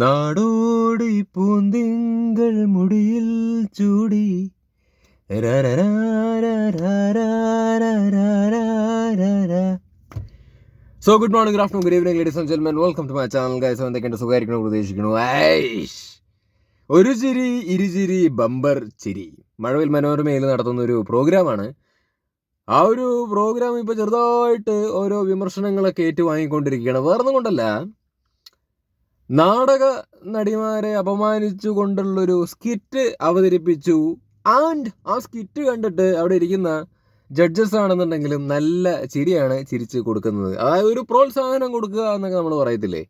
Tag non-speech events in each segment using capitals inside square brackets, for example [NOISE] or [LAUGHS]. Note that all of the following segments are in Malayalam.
നാടോടി പൂന്തിങ്കൾ മുടിയിൽ ചൂടി. So good morning good afternoon good evening ladies and ജെൻമെൻ welcome to my channel guys എന്തൊക്കെയുണ്ട്? സുഖമായിരിക്കണം? പ്രതീക്ഷിക്കുന്നു ഐഷ് ഒരു ചിരി ഇരുചിരി ബമ്പർ ചിരി. മഴവിൽ മനോരമയിൽ നടത്തുന്ന ഒരു പ്രോഗ്രാമാണ്. ആ ഒരു പ്രോഗ്രാം ഇപ്പോൾ ചെറുതായിട്ട് ഓരോ വിമർശനങ്ങളൊക്കെ ഏറ്റുവാങ്ങിക്കൊണ്ടിരിക്കുകയാണ്. വേറൊന്നും കൊണ്ടല്ല. നാടക നടിമാരെ അപമാനിച്ചു കൊണ്ടുള്ളൊരു സ്കിറ്റ് അവതരിപ്പിച്ചു. ആൻഡ് ആ സ്കിറ്റ് കണ്ടിട്ട് അവിടെ ഇരിക്കുന്ന ജഡ്ജസ് ആണെന്നുണ്ടെങ്കിലും നല്ല ചിരിയാണ് ചിരിച്ച് കൊടുക്കുന്നത്. അതായത് ഒരു പ്രോത്സാഹനം കൊടുക്കുക എന്നൊക്കെ നമ്മൾ പറയത്തില്ലേ?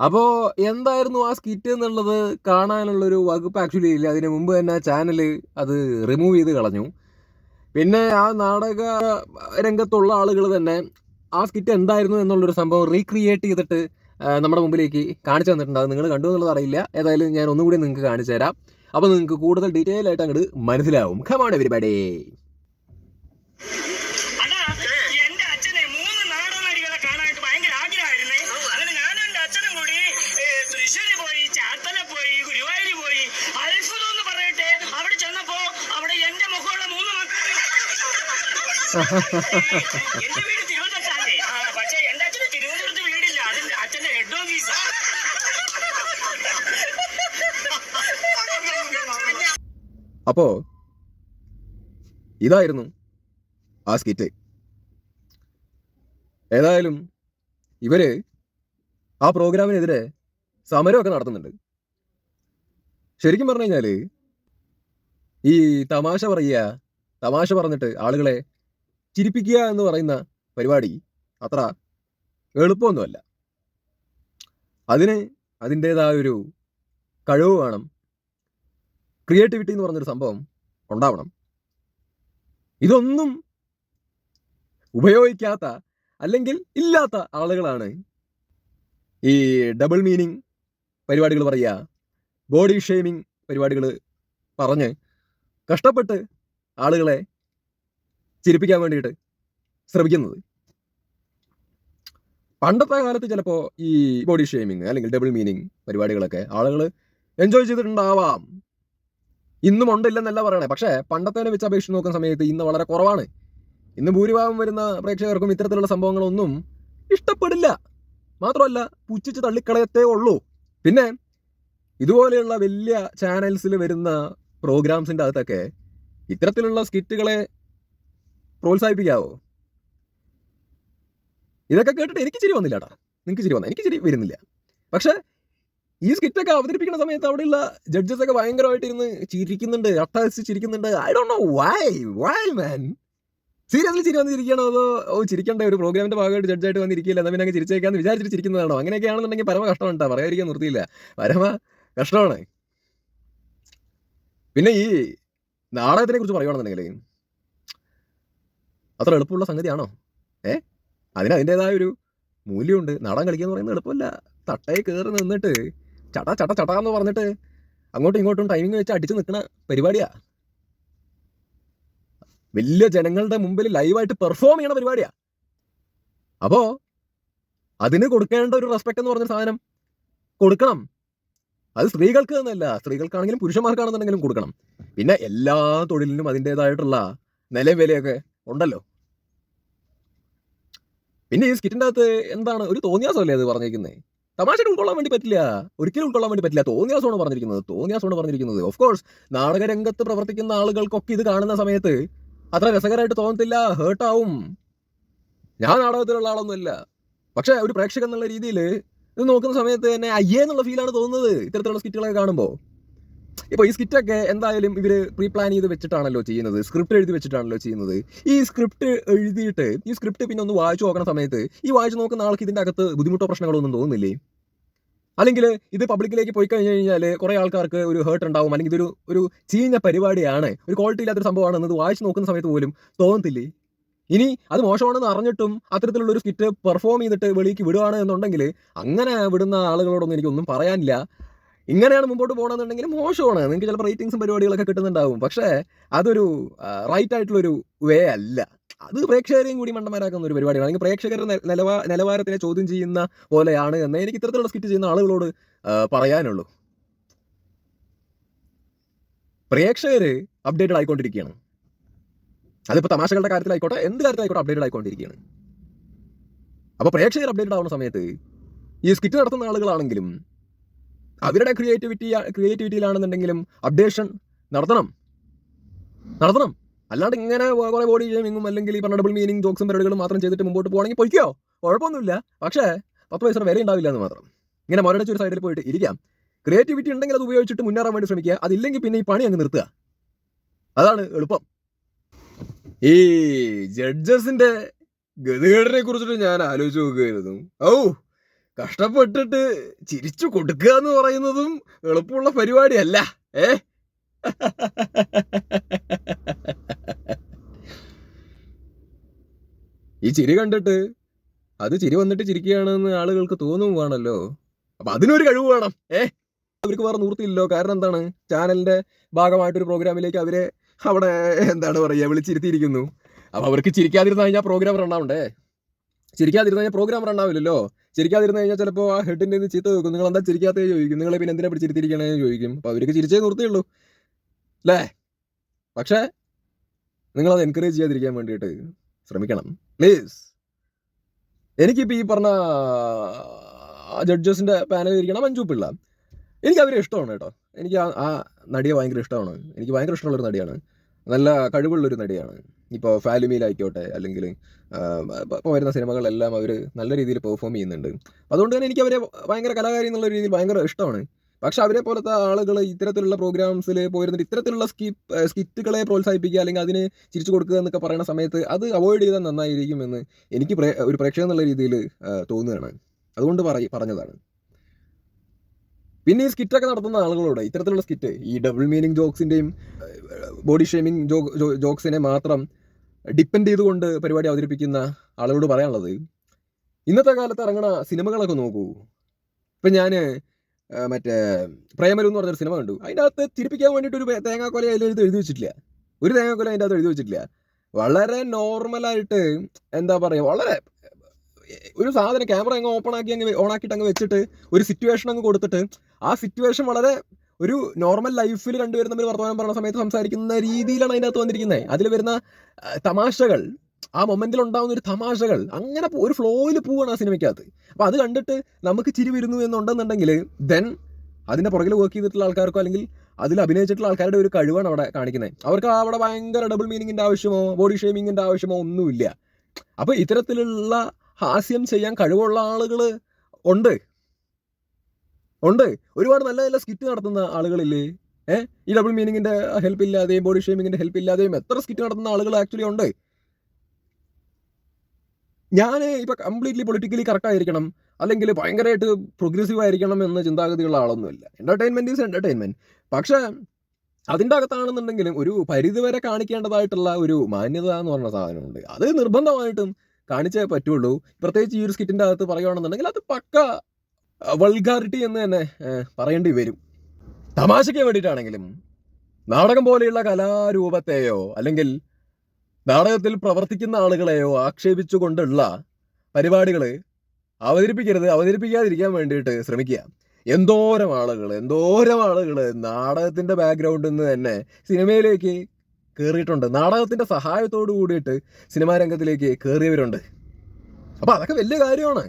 അപ്പോൾ എന്തായിരുന്നു ആ സ്കിറ്റ് എന്നുള്ളത്? കാണാനുള്ളൊരു വകുപ്പ് ആക്ച്വലി ഇല്ല. അതിന് മുമ്പ് തന്നെ ചാനൽ അത് റിമൂവ് ചെയ്ത് കളഞ്ഞു. പിന്നെ ആ നാടക രംഗത്തുള്ള ആളുകൾ തന്നെ ആ സ്കിറ്റ് എന്തായിരുന്നു എന്നുള്ളൊരു സംഭവം റീക്രിയേറ്റ് ചെയ്തിട്ട് ആ, നമ്മുടെ മുമ്പിലേക്ക് കാണിച്ചു തന്നിട്ടുണ്ട്. അത് നിങ്ങൾ കണ്ടു എന്നുള്ളത് അറിയില്ല. ഏതായാലും ഞാൻ ഒന്നുകൂടി നിങ്ങൾക്ക് കാണിച്ചു തരാം. അപ്പോൾ നിങ്ങൾക്ക് കൂടുതൽ ഡീറ്റെയിൽ ആയിട്ട് അങ്ങോട്ട് മനസ്സിലാവും. കമാണ് പരിപാടി അണ്ണാ, എന്റെ അച്ഛനെ മൂന്ന് നാടക നടികളെ [LAUGHS] അപ്പോൾ ഇതായിരുന്നു ആ സ്കിറ്റ്. ഏതായാലും ഇവർ ആ പ്രോഗ്രാമിനെതിരെ സമരമൊക്കെ നടത്തുന്നുണ്ട്. ശരിക്കും പറഞ്ഞു കഴിഞ്ഞാൽ ഈ തമാശ പറയുക തമാശ പറഞ്ഞിട്ട് ആളുകളെ ചിരിപ്പിക്കുക എന്ന് പറയുന്ന പരിപാടി അത്ര എളുപ്പമൊന്നുമല്ല. അതിന് അതിന്റേതായ ഒരു കഴിവ് വേണം. ക്രിയേറ്റിവിറ്റി എന്ന് പറഞ്ഞൊരു സംഭവം ഉണ്ടാവണം. ഇതൊന്നും ഉപയോഗിക്കാത്ത അല്ലെങ്കിൽ ഇല്ലാത്ത ആളുകളാണ് ഈ ഡബിൾ മീനിങ് പരിപാടികൾ പറയുക ബോഡി ഷെയ്മിങ് പരിപാടികൾ പറഞ്ഞ് കഷ്ടപ്പെട്ട് ആളുകളെ ചിരിപ്പിക്കാൻ വേണ്ടിയിട്ട് ശ്രമിക്കുന്നത്. പണ്ടത്തെ കാലത്ത് ചിലപ്പോൾ ഈ ബോഡി ഷെയ്മിങ് അല്ലെങ്കിൽ ഡബിൾ മീനിങ് പരിപാടികളൊക്കെ ആളുകൾ എൻജോയ് ചെയ്തിട്ടുണ്ടാവാം. ഇന്നും ഉണ്ടില്ലെന്നല്ല പറയണേ. പക്ഷേ പണ്ടത്തേനെ വെച്ച് അപേക്ഷിച്ച് നോക്കുന്ന സമയത്ത് ഇന്ന് വളരെ കുറവാണ്. ഇന്ന് ഭൂരിഭാഗം വരുന്ന പ്രേക്ഷകർക്കും ഇത്തരത്തിലുള്ള സംഭവങ്ങളൊന്നും ഇഷ്ടപ്പെടില്ല. മാത്രമല്ല പുച്ഛിച്ച് തള്ളിക്കളയത്തേ ഉള്ളൂ. പിന്നെ ഇതുപോലെയുള്ള വലിയ ചാനൽസിൽ വരുന്ന പ്രോഗ്രാംസിന്റെ അകത്തൊക്കെ ഇത്തരത്തിലുള്ള സ്കിറ്റുകളെ പ്രോത്സാഹിപ്പിക്കാവോ? ഇതൊക്കെ കേട്ടിട്ട് എനിക്ക് ചിരി വന്നില്ല കേട്ടോ നിങ്ങൾക്ക് ചിരി വന്നു? എനിക്ക് ചിരി വരുന്നില്ല. പക്ഷേ ഈ സ്കിറ്റൊക്കെ അവതരിപ്പിക്കുന്ന സമയത്ത് അവിടെയുള്ള ജഡ്ജസ് ഒക്കെ ഭയങ്കരമായിട്ട് ഇരുന്ന് ചിരിക്കുന്നുണ്ട് അട്ടഹസിച്ച് ചിരിക്കുന്നുണ്ട്. I don't know why why man seriously ചിരി വന്നിരിക്കണോ അതോ ഓ ചിരിക്കേണ്ട? ഒരു പ്രോഗ്രാമിന്റെ ഭാഗമായിട്ട് ജഡ്ജായിട്ട് വന്നിരിക്കില്ല എന്നാൽ പിന്നെ അങ്ങ് ചിരിച്ചേക്കാന്ന് വിചാരിച്ചിട്ട് ചിരിക്കുന്നതാണോ? അങ്ങനെയൊക്കെ ആണെന്നുണ്ടെങ്കിൽ പരമ കഷ്ടമാണ് പറയാതിരിക്കാൻ നിർത്തിയില്ല. പരമ കഷ്ടമാണ്. പിന്നെ ഈ നാടകത്തിനെ കുറിച്ച് പറയുകയാണെന്നുണ്ടെങ്കിൽ അത്ര എളുപ്പമുള്ള സംഗതിയാണോ? ഏ? അതിന് അതിന്റെതായ ഒരു മൂല്യമുണ്ട്. നാടൻ കളിക്കുക എന്ന് പറയുന്നത് എളുപ്പമല്ല. തട്ടയെ കയറി നിന്നിട്ട് ചട ചട ചട എന്ന് പറഞ്ഞിട്ട് അങ്ങോട്ടും ഇങ്ങോട്ടും ടൈമിംഗ് വെച്ച് അടിച്ചു നിൽക്കുന്ന പരിപാടിയാണ് വലിയ ജനങ്ങളുടെ മുമ്പിൽ ലൈവായിട്ട് പെർഫോം ചെയ്യണ പരിപാടിയാണ് അപ്പോൾ അതിന് കൊടുക്കേണ്ട ഒരു റെസ്പെക്ട് എന്ന് പറഞ്ഞ സാധനം കൊടുക്കണം. അത് സ്ത്രീകൾക്ക് എന്നല്ല സ്ത്രീകൾക്കാണെങ്കിലും പുരുഷന്മാർക്കാണെന്നുണ്ടെങ്കിലും കൊടുക്കണം. പിന്നെ എല്ലാ തൊഴിലിനും അതിന്റെതായിട്ടുള്ള നിലവിലയൊക്കെ വിലയൊക്കെ ഉണ്ടല്ലോ. പിന്നെ ഈ സ്കിറ്റിന്റെ അകത്ത് എന്താണ്? ഒരു തോന്നിയാസമല്ലേ അത് പറഞ്ഞിരിക്കുന്നത് തമാശ ഉൾക്കൊള്ളാൻ വേണ്ടി പറ്റില്ല. ഒരിക്കലും ഉൾക്കൊള്ളാൻ വേണ്ടി പറ്റില്ല. തോന്നിയാസമാണ് പറഞ്ഞിരിക്കുന്നത്. തോന്നിയാസമാണ് പറഞ്ഞിരിക്കുന്നത്. ഓഫ് കോഴ്സ് നാടകരംഗത്ത് പ്രവർത്തിക്കുന്ന ആളുകൾക്കൊക്കെ ഇത് കാണുന്ന സമയത്ത് അത്ര രസകരമായിട്ട് തോന്നത്തില്ല. ഹേർട്ടാവും ഞാൻ നാടകത്തിലുള്ള ആളൊന്നുമില്ല. പക്ഷേ ഒരു പ്രേക്ഷകൻ എന്നുള്ള രീതിയിൽ ഇത് നോക്കുന്ന സമയത്ത് തന്നെ അയ്യേ എന്നുള്ള ഫീലാണ് തോന്നുന്നത്. ഇത്തരത്തിലുള്ള സ്കിറ്റുകളൊക്കെ കാണുമ്പോൾ ഇപ്പോൾ ഈ സ്കിറ്റൊക്കെ എന്തായാലും ഇവർ പ്രീ പ്ലാൻ ചെയ്ത് വെച്ചിട്ടാണല്ലോ ചെയ്യുന്നത്. സ്ക്രിപ്റ്റ് എഴുതി വെച്ചിട്ടാണല്ലോ ചെയ്യുന്നത്. ഈ സ്ക്രിപ്റ്റ് എഴുതിയിട്ട് ഈ സ്ക്രിപ്റ്റ് പിന്നെ ഒന്ന് വായിച്ചു നോക്കുന്ന സമയത്ത് ഈ വായിച്ചു നോക്കുന്ന ആൾക്ക് ഇതിന്റെ അകത്ത് ബുദ്ധിമുട്ടോ പ്രശ്നങ്ങളോ ഒന്നും തോന്നുന്നില്ലേ? അല്ലെങ്കിൽ ഇത് പബ്ലിക്കിലേക്ക് പോയി കഴിഞ്ഞ് കഴിഞ്ഞാൽ കുറേ ആൾക്കാർക്ക് ഒരു ഹേർട്ട് ഉണ്ടാവും അല്ലെങ്കിൽ ഇതൊരു ഒരു ചീഞ്ഞ പരിപാടിയാണ് ഒരു ക്വാളിറ്റി ഇല്ലാത്തൊരു സംഭവമാണ് എന്നത് വായിച്ചു നോക്കുന്ന സമയത്ത് പോലും തോന്നത്തില്ലേ? ഇനി അത് മോശമാണെന്ന് അറിഞ്ഞിട്ടും അത്തരത്തിലുള്ള ഒരു സ്കിറ്റ് പെർഫോം ചെയ്തിട്ട് വെളിക്ക് വിടുകയാണ് എന്നുണ്ടെങ്കിൽ അങ്ങനെ വിടുന്ന ആളുകളോടൊന്നും എനിക്കൊന്നും പറയാനില്ല. ഇങ്ങനെയാണ് മുമ്പോട്ട് പോകണമെന്നുണ്ടെങ്കിൽ മോശമാണ്. നിങ്ങൾക്ക് ചിലപ്പോൾ റേറ്റിംഗ്സും പരിപാടികളൊക്കെ കിട്ടുന്നുണ്ടാവും. പക്ഷേ അതൊരു റൈറ്റ് ആയിട്ടുള്ളൊരു വേ അല്ല. അത് പ്രേക്ഷകരെയും കൂടി മണ്ടന്മാരാക്കുന്ന ഒരു പരിപാടിയാണ്. അല്ലെങ്കിൽ പ്രേക്ഷകരുടെ നിലവാ നിലവാരത്തിനെ ചോദ്യം ചെയ്യുന്ന പോലെയാണ് എന്ന് എനിക്ക് ഇത്തരത്തിലുള്ള സ്കിറ്റ് ചെയ്യുന്ന ആളുകളോട് പറയാനുള്ളൂ. പ്രേക്ഷകർ അപ്ഡേറ്റഡ് ആയിക്കൊണ്ടിരിക്കുകയാണ്. അതിപ്പോൾ തമാശകളുടെ കാര്യത്തിലായിക്കോട്ടെ എന്ത് കാര്യത്തിലായിക്കോട്ടെ അപ്ഡേറ്റഡ് ആയിക്കൊണ്ടിരിക്കുകയാണ്. അപ്പോൾ പ്രേക്ഷകർ അപ്ഡേറ്റഡ് ആവുന്ന സമയത്ത് ഈ സ്കിറ്റ് നടത്തുന്ന ആളുകളാണെങ്കിലും അവരുടെ ക്രിയേറ്റിവിറ്റി ക്രിയേറ്റിവിറ്റിയിലാണെന്നുണ്ടെങ്കിലും അപ്ഡേഷൻ നടത്തണം. നടത്തണം. അല്ലാണ്ട് ഇങ്ങനെ കുറെ ബോഡി ഷേമിങ്ങും അല്ലെങ്കിൽ ഈ പറഞ്ഞ ഡബിൾ മീനിങ് ജോക്സും പരിപാടികളും മാത്രം ചെയ്തിട്ട് മുമ്പോട്ട് പോകണമെങ്കിൽ പൊയ്ക്കോ. കുഴപ്പമൊന്നുമില്ല. പക്ഷേ പത്ത് പൈസ വില ഉണ്ടാവില്ല എന്ന് മാത്രം. ഇങ്ങനെ മൊരടിച്ച് ഒരു സൈഡിൽ പോയിട്ട് ഇരിക്കാം. ക്രിയേറ്റിവിറ്റി ഉണ്ടെങ്കിൽ അത് ഉപയോഗിച്ചിട്ട് മുന്നേറാൻ വേണ്ടി ശ്രമിക്കുക. അതില്ലെങ്കിൽ പിന്നെ ഈ പണി അങ്ങ് നിർത്തുക. അതാണ് എളുപ്പം. ഈ ജഡ്ജസിന്റെ ഗതികേടിനെ കുറിച്ചിട്ട് ഞാൻ ആലോചിച്ച് നോക്കുകയായിരുന്നു. ഔ! കഷ്ടപ്പെട്ടിട്ട് ചിരിച്ചു കൊടുക്കുക എന്ന് പറയുന്നതും എളുപ്പമുള്ള പരിപാടിയല്ല ഏ? ഈ ചിരി കണ്ടിട്ട് അത് ചിരി വന്നിട്ട് ചിരിക്കുകയാണെന്ന് ആളുകൾക്ക് തോന്നുവാണല്ലോ. അപ്പൊ അതിനൊരു കഴിവ് വേണം ഏ? അവർക്ക് വേറെ നിവൃത്തിയില്ലല്ലോ. കാരണം എന്താണ്? ചാനലിന്റെ ഭാഗമായിട്ടൊരു പ്രോഗ്രാമിലേക്ക് അവരെ അവിടെ എന്താണ് പറയുക വിളിച്ചിരുത്തിയിരിക്കുന്നു. അപ്പൊ അവർക്ക് ചിരിക്കാതിരുന്ന കഴിഞ്ഞാൽ പ്രോഗ്രാം റണ്ണാവണ്ടേ ചിരിക്കാതിരുന്ന കഴിഞ്ഞാൽ പ്രോഗ്രാം റണ്ണാവില്ലല്ലോ ചിരിക്കാതിരുന്ന കഴിഞ്ഞാൽ ചിലപ്പോൾ ആ ഹെഡിന്റെ നിന്ന് ചീത്ത വെക്കും നിങ്ങൾ എന്താ ചിരിക്കാത്തേ ചോദിക്കും. നിങ്ങളെ പിന്നെ എന്തിനാ പിടിച്ചിരുത്തിരിക്കണേ ചോദിക്കും. അപ്പൊ അവർക്ക് ചിരിച്ചേ നിർത്തിയുള്ളൂ അല്ലേ? പക്ഷേ നിങ്ങളത് എൻകറേജ് ചെയ്യാതിരിക്കാൻ വേണ്ടിയിട്ട് ശ്രമിക്കണം. പ്ലീസ് എനിക്കിപ്പോൾ ഈ പറഞ്ഞ ജഡ്ജസിന്റെ പാനലിൽ ഇരിക്കണം മഞ്ജു പിള്ള. എനിക്ക് അവരെ ഇഷ്ടമാണ് കേട്ടോ. എനിക്ക് ആ നടിയെ ഭയങ്കര ഇഷ്ടമാണ്. എനിക്ക് ഭയങ്കര ഇഷ്ടമുള്ളൊരു നടിയാണ്. നല്ല കഴിവുള്ളൊരു നടിയാണ്. ഇപ്പോൾ ഫാലുമിയിലായിക്കോട്ടെ അല്ലെങ്കിൽ ഇപ്പോൾ വരുന്ന സിനിമകളെല്ലാം അവർ നല്ല രീതിയിൽ പെർഫോം ചെയ്യുന്നുണ്ട്. അതുകൊണ്ട് തന്നെ എനിക്ക് അവരെ ഭയങ്കര കലാകാരി എന്നുള്ള രീതിയിൽ ഭയങ്കര ഇഷ്ടമാണ്. പക്ഷെ അവരെ പോലത്തെ ആളുകൾ ഇത്തരത്തിലുള്ള പ്രോഗ്രാംസിൽ പോയിരുന്നിട്ട് ഇത്തരത്തിലുള്ള സ്കിപ്പ് സ്കിറ്റുകളെ പ്രോത്സാഹിപ്പിക്കുക അല്ലെങ്കിൽ അതിന് ചിരിച്ചു കൊടുക്കുക എന്നൊക്കെ പറയുന്ന സമയത്ത് അത് അവോയ്ഡ് ചെയ്താൽ നന്നായിരിക്കുമെന്ന് എനിക്ക് പ്രേ- ഒരു പ്രേക്ഷകൻ എന്നുള്ള രീതിയിൽ തോന്നുകയാണ്. അതുകൊണ്ട് പറ പറഞ്ഞതാണ്. പിന്നെ ഈ സ്കിറ്റൊക്കെ നടത്തുന്ന ആളുകളോട് ഇത്തരത്തിലുള്ള സ്കിറ്റ് ഈ ഡബിൾ മീനിങ് ജോക്സിന്റെയും ബോഡി ഷേമിങ് ജോക്സിനെ മാത്രം ഡിപ്പെൻഡ് ചെയ്തുകൊണ്ട് പരിപാടി അവതരിപ്പിക്കുന്ന ആളുകളോട് പറയാനുള്ളത് ഇന്നത്തെ കാലത്ത് ഇറങ്ങണ സിനിമകളൊക്കെ നോക്കൂ. ഇപ്പം ഞാൻ മറ്റേ പ്രേമലു എന്ന് പറഞ്ഞൊരു സിനിമ കണ്ടു. അതിന്റെ അകത്ത് തിരിപ്പിക്കാൻ വേണ്ടിയിട്ട് ഒരു തേങ്ങാക്കൊല അതിൽ എഴുതി എഴുതി വെച്ചിട്ടില്ല. ഒരു തേങ്ങാക്കൊല അതിന്റെ അകത്ത് എഴുതി വെച്ചിട്ടില്ല. വളരെ നോർമലായിട്ട് എന്താ പറയുക വളരെ ഒരു സാധനം ക്യാമറ അങ്ങ് ഓപ്പൺ ആക്കി അങ്ങ് ഓൺ ആക്കിയിട്ട് അങ്ങ് വെച്ചിട്ട് ഒരു സിറ്റുവേഷൻ അങ്ങ് കൊടുത്തിട്ട് ആ സിറ്റുവേഷൻ വളരെ ഒരു നോർമൽ ലൈഫിൽ രണ്ടുപേരും വർത്തമാനം പറയുന്ന സമയത്ത് സംസാരിക്കുന്ന രീതിയിലാണ് അതിനകത്ത് വന്നിരിക്കുന്നത് അതിൽ വരുന്ന തമാശകൾ ആ മൊമെന്റിൽ ഉണ്ടാകുന്ന ഒരു തമാശകൾ അങ്ങനെ ഒരു ഫ്ലോയിൽ പോവാണ് ആ സിനിമയ്ക്കകത്ത്. അപ്പോൾ അത് കണ്ടിട്ട് നമുക്ക് ചിരി വരുന്നു എന്നുണ്ടെന്നുണ്ടെങ്കിൽ ദെൻ അതിന്റെ പുറകിൽ വർക്ക് ചെയ്തിട്ടുള്ള ആൾക്കാർക്കോ അല്ലെങ്കിൽ അതിൽ അഭിനയിച്ചിട്ടുള്ള ആൾക്കാരുടെ ഒരു കഴിവാണ് അവിടെ കാണിക്കുന്നത് അവർക്ക് അവിടെ ഭയങ്കര ഡബിൾ മീനിങ്ങിന്റെ ആവശ്യമോ ബോഡി ഷേമിങ്ങിന്റെ ആവശ്യമോ ഒന്നുമില്ല. അപ്പോൾ ഇത്തരത്തിലുള്ള ഹാസ്യം ചെയ്യാൻ കഴിവുള്ള ആളുകൾ ഉണ്ട്. ഉണ്ട്. ഒരുപാട് നല്ല നല്ല സ്കിറ്റ് നടത്തുന്ന ആളുകളില്ലേ? ഏഹ് ഈ ഡബിൾ മീനിങ്ങിന്റെ ഹെൽപ്പ് ഇല്ലാതെയും ബോഡി ഷേമിങ്ങിന്റെ ഹെൽപ്പ് ഇല്ലാതെയും എത്ര സ്കിറ്റ് നടത്തുന്ന ആളുകൾ ആക്ച്വലി ഉണ്ട്. ഞാൻ ഇപ്പൊ കംപ്ലീറ്റ്ലി പൊളിറ്റിക്കലി കറക്റ്റ് ആയിരിക്കണം അല്ലെങ്കിൽ ഭയങ്കരമായിട്ട് പ്രോഗ്രസീവ് ആയിരിക്കണം എന്ന ചിന്താഗതിയുള്ള ആളൊന്നുമില്ല. എന്റർടൈൻമെന്റ് ഈസ് എന്റർടൈൻമെന്റ് പക്ഷെ അതിന്റെ അകത്താണെന്നുണ്ടെങ്കിലും ഒരു പരിധിവരെ കാണിക്കേണ്ടതായിട്ടുള്ള ഒരു മാന്യത എന്ന് പറഞ്ഞ സാധനമുണ്ട്. അത് നിർബന്ധമായിട്ടും കാണിച്ചേ പറ്റുള്ളൂ. പ്രത്യേകിച്ച് ഈ ഒരു സ്കിറ്റിന്റെ അകത്ത് പറയുകയാണെന്നുണ്ടെങ്കിൽ അത് പക്ക വൾഗാരിറ്റി എന്ന് തന്നെ പറയേണ്ടി വരും. തമാശയ്ക്ക് വേണ്ടിയിട്ടാണെങ്കിലും നാടകം പോലെയുള്ള കലാരൂപത്തെയോ അല്ലെങ്കിൽ നാടകത്തിൽ പ്രവർത്തിക്കുന്ന ആളുകളെയോ ആക്ഷേപിച്ചുകൊണ്ടുള്ള പരിപാടികൾ അവതരിപ്പിക്കരുത് അവതരിപ്പിക്കാതിരിക്കാൻ വേണ്ടിയിട്ട് ശ്രമിക്കുക. എന്തോരം ആളുകൾ എന്തോരം ആളുകൾ നാടകത്തിന്റെ ബാക്ക്ഗ്രൗണ്ടിൽ നിന്ന് തന്നെ സിനിമയിലേക്ക് കയറിയിട്ടുണ്ട് നാടകത്തിന്റെ സഹായത്തോടു കൂടിയിട്ട് സിനിമാ രംഗത്തിലേക്ക് കയറിയവരുണ്ട് അപ്പോൾ അതൊക്കെ വലിയ കാര്യമാണ്.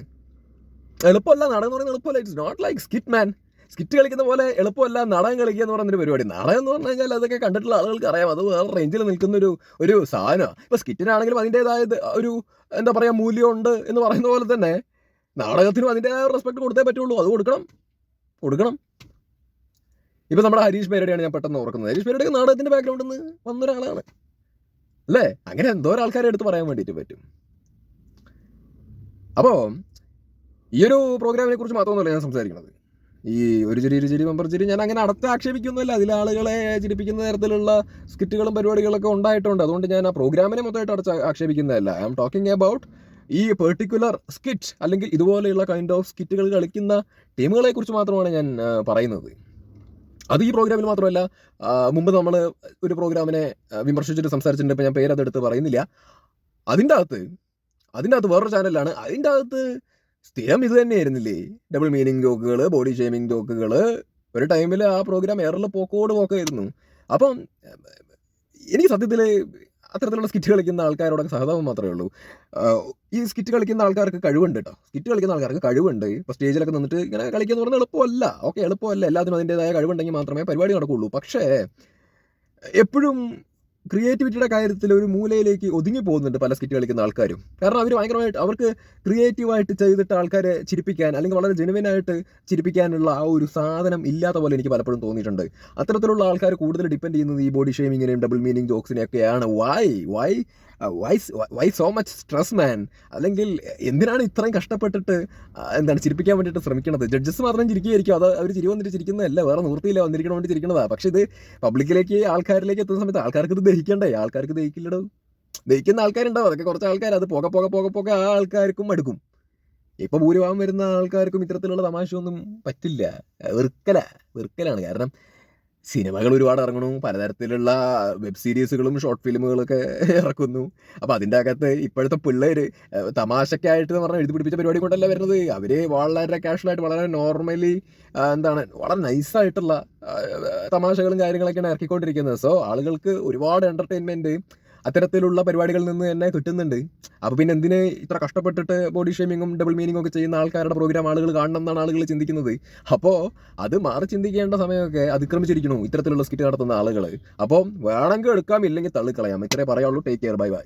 എളുപ്പമല്ല നാടകം എന്ന് പറയുന്നത് എളുപ്പമല്ല. It's not like skit man skit കളിക്കുന്ന പോലെ എളുപ്പമല്ല നാടകം കളിക്കുക എന്ന് പറയുന്നൊരു പരിപാടി. നാടകം എന്ന് പറഞ്ഞു കഴിഞ്ഞാൽ അതൊക്കെ കണ്ടിട്ടുള്ള ആളുകൾക്ക് അറിയാം. അത് വേറെ റേഞ്ചിൽ നിൽക്കുന്ന ഒരു ഒരു സാധനമാണ് ഇപ്പോൾ സ്കിറ്റിനാണെങ്കിലും അതിന്റേതായത് ഒരു എന്താ പറയുക മൂല്യമുണ്ട് എന്ന് പറയുന്ന പോലെ തന്നെ നാടകത്തിനും അതിന്റേതായ റെസ്പെക്ട് കൊടുത്തേ പറ്റുള്ളൂ. അത് കൊടുക്കണം. കൊടുക്കണം. ഇപ്പം നമ്മുടെ ഹരീഷ് പേരടിയാണ് ഞാൻ പെട്ടെന്ന് ഓർക്കുന്നത്. ഹരീഷ് പേരടി നാടകത്തിന്റെ ബാക്ക്ഗ്രൗണ്ടിൽ നിന്ന് വന്നൊരാളാണ്. അല്ലേ? അങ്ങനെ എന്തോ ആൾക്കാരെ എടുത്ത് പറയാൻ വേണ്ടിയിട്ട് പറ്റും. അപ്പോൾ ഈ ഒരു പ്രോഗ്രാമിനെ കുറിച്ച് മാത്രമൊന്നുമല്ല ഞാൻ സംസാരിക്കുന്നത്. ഈ ഒരു ചിരി ഒരു ചിരി മെമ്പർ ചിരി ഞാൻ അങ്ങനെ അടുത്ത് ആക്ഷേപിക്കുന്നില്ല അതിൽ ആളുകളെ ചിരിപ്പിക്കുന്ന തരത്തിലുള്ള സ്കിറ്റുകളും പരിപാടികളൊക്കെ ഉണ്ടായിട്ടുണ്ട്. അതുകൊണ്ട് ഞാൻ ആ പ്രോഗ്രാമിനെ മൊത്തമായിട്ട് അടച്ച് ആക്ഷേപിക്കുന്നതല്ല. ഐ എം ടോക്കിംഗ് അബൌട്ട് ഈ പെർട്ടിക്കുലർ സ്കിറ്റ് അല്ലെങ്കിൽ ഇതുപോലെയുള്ള കൈൻഡ് ഓഫ് സ്കിറ്റുകൾ കളിക്കുന്ന ടീമുകളെ കുറിച്ച് മാത്രമാണ് ഞാൻ പറയുന്നത്. അത് ഈ പ്രോഗ്രാമിൽ മാത്രമല്ല മുമ്പ് നമ്മൾ ഒരു പ്രോഗ്രാമിനെ വിമർശിച്ചിട്ട് സംസാരിച്ചിട്ടുണ്ട്. ഇപ്പം ഞാൻ പേരതെടുത്ത് പറയുന്നില്ല. അതിന്റെ അകത്ത് അതിന്റെ അകത്ത് വേറൊരു ചാനലാണ് അതിന്റെ അകത്ത് സ്ഥിരം ഇത് തന്നെയായിരുന്നില്ലേ? ഡബിൾ മീനിങ് ജോക്കുകൾ ബോഡി ഷേമിങ് ജോക്കുകൾ ഒരു ടൈമിൽ ആ പ്രോഗ്രാം എയറിൽ പോക്കോട് പോക്കായിരുന്നു. അപ്പം എനിക്ക് സത്യത്തിൽ അത്തരത്തിലുള്ള സ്കിറ്റ് കളിക്കുന്ന ആൾക്കാരോടൊക്കെ സഹതാപം മാത്രമേ ഉള്ളൂ. ഈ സ്കിറ്റ് കളിക്കുന്ന ആൾക്കാർക്ക് കഴിവുണ്ട് കേട്ടോ സ്കിറ്റ് കളിക്കുന്ന ആൾക്കാർക്ക് കഴിവുണ്ട്. ഇപ്പോൾ സ്റ്റേജിലൊക്കെ നിന്നിട്ട് ഇങ്ങനെ കളിക്കുക എന്ന് പറഞ്ഞാൽ എളുപ്പമല്ല. ഓക്കെ എളുപ്പമല്ല. എല്ലാത്തിനും അതിന്റെതായ കഴിവുണ്ടെങ്കിൽ മാത്രമേ പരിപാടി നടക്കുകയുള്ളൂ. പക്ഷേ എപ്പോഴും ക്രിയേറ്റിവിറ്റിയുടെ കാര്യത്തിൽ ഒരു മൂലയിലേക്ക് ഒതുങ്ങി പോകുന്നുണ്ട് പല സ്കിറ്റ് കളിക്കുന്ന ആൾക്കാരും. കാരണം അവർ ഭയങ്കരമായിട്ട് അവർക്ക് ക്രിയേറ്റീവായിട്ട് ചെയ്തിട്ട് ആൾക്കാരെ ചിരിപ്പിക്കാൻ അല്ലെങ്കിൽ വളരെ ജെനുവിനായിട്ട് ചിരിപ്പിക്കാനുള്ള ആ ഒരു സാധനം ഇല്ലാത്ത പോലെ എനിക്ക് പലപ്പോഴും തോന്നിയിട്ടുണ്ട്. അത്തരത്തിലുള്ള ആൾക്കാർ കൂടുതൽ ഡിപ്പെൻഡ് ചെയ്യുന്നത് ഈ ബോഡി ഷേമിങ്ങിനെയും double meaning ജോക്സിനെയൊക്കെയാണ് why why why why so much stress man അല്ലെങ്കിൽ എന്തിനാണ് ഇത്രയും കഷ്ടപ്പെട്ടിട്ട് എന്താണ് ചിരിപ്പിക്കാൻ വേണ്ടിയിട്ട് ശ്രമിക്കണത്? ജഡ്ജസ് മാത്രം ചിരിക്കുകയായിരിക്കും അത് അവർ ചിരി വന്നിട്ട് ചിരിക്കുന്നതല്ല. വേറെ നിവൃത്തിയില്ല വന്നിരിക്കണം വേണ്ടി ചിരിക്കണതാ. പക്ഷെ ഇത് പബ്ലിക്കിലേക്ക് ആൾക്കാരിലേക്ക് എത്തുന്ന സമയത്ത് ആൾക്കാർക്ക് ഇത് ദഹിക്കണ്ടേ? ആൾക്കാർക്ക് ദഹിക്കില്ലടോ. ദഹിക്കുന്ന ആൾക്കാരുണ്ടാവും. അതൊക്കെ കുറച്ച് ആൾക്കാർ അത് പോക പോക പോക പോക ആ ആൾക്കാർക്കും മടുക്കും. ഇപ്പൊ ഭൂരിഭാഗം വരുന്ന ആൾക്കാർക്കും ഇത്തരത്തിലുള്ള തമാശയൊന്നും പറ്റില്ല. വെറുക്കല. വെറുക്കലാണ്. കാരണം സിനിമകൾ ഒരുപാട് ഇറങ്ങണു. പലതരത്തിലുള്ള വെബ് സീരീസുകളും ഷോർട്ട് ഫിലിമുകളൊക്കെ ഇറക്കുന്നു. അപ്പോൾ അതിന്റെ അകത്ത് ഇപ്പോഴത്തെ പിള്ളേർ തമാശക്കായിട്ട് എന്ന് പറഞ്ഞാൽ എഴുതി പിടിപ്പിച്ച പരിപാടി കൊണ്ടല്ല വരുന്നത്? അവർ വളരെ കാഷ്വലായിട്ട് വളരെ നോർമലി എന്താണ് വളരെ നൈസായിട്ടുള്ള തമാശകളും കാര്യങ്ങളൊക്കെയാണ് ഇറക്കിക്കൊണ്ടിരിക്കുന്നത്. സോ ആളുകൾക്ക് ഒരുപാട് എന്റർടൈൻമെന്റ് അത്തരത്തിലുള്ള പരിപാടികളിൽ നിന്ന് തന്നെ കിട്ടുന്നുണ്ട്. അപ്പോൾ പിന്നെ എന്തിനെ ഇത്ര കഷ്ടപ്പെട്ടിട്ട് ബോഡി ഷേമിങ്ങും ഡബിൾ മീനിങ്ങും ഒക്കെ ചെയ്യുന്ന ആൾക്കാരുടെ പ്രോഗ്രാം ആളുകൾ കാണണം എന്നാണ് ആളുകൾ ചിന്തിക്കുന്നത്. അപ്പോൾ അത് മാറി ചിന്തിക്കേണ്ട സമയമൊക്കെ അതിക്രമിച്ചിരിക്കണു ഇത്തരത്തിലുള്ള സ്കിറ്റ് നടത്തുന്ന ആളുകൾ അപ്പോൾ വേണമെങ്കിൽ എടുക്കാം ഇല്ലെങ്കിൽ തള്ളിക്കളയാം. ഇത്രേ പറയാനുള്ളൂ. Take care bye bye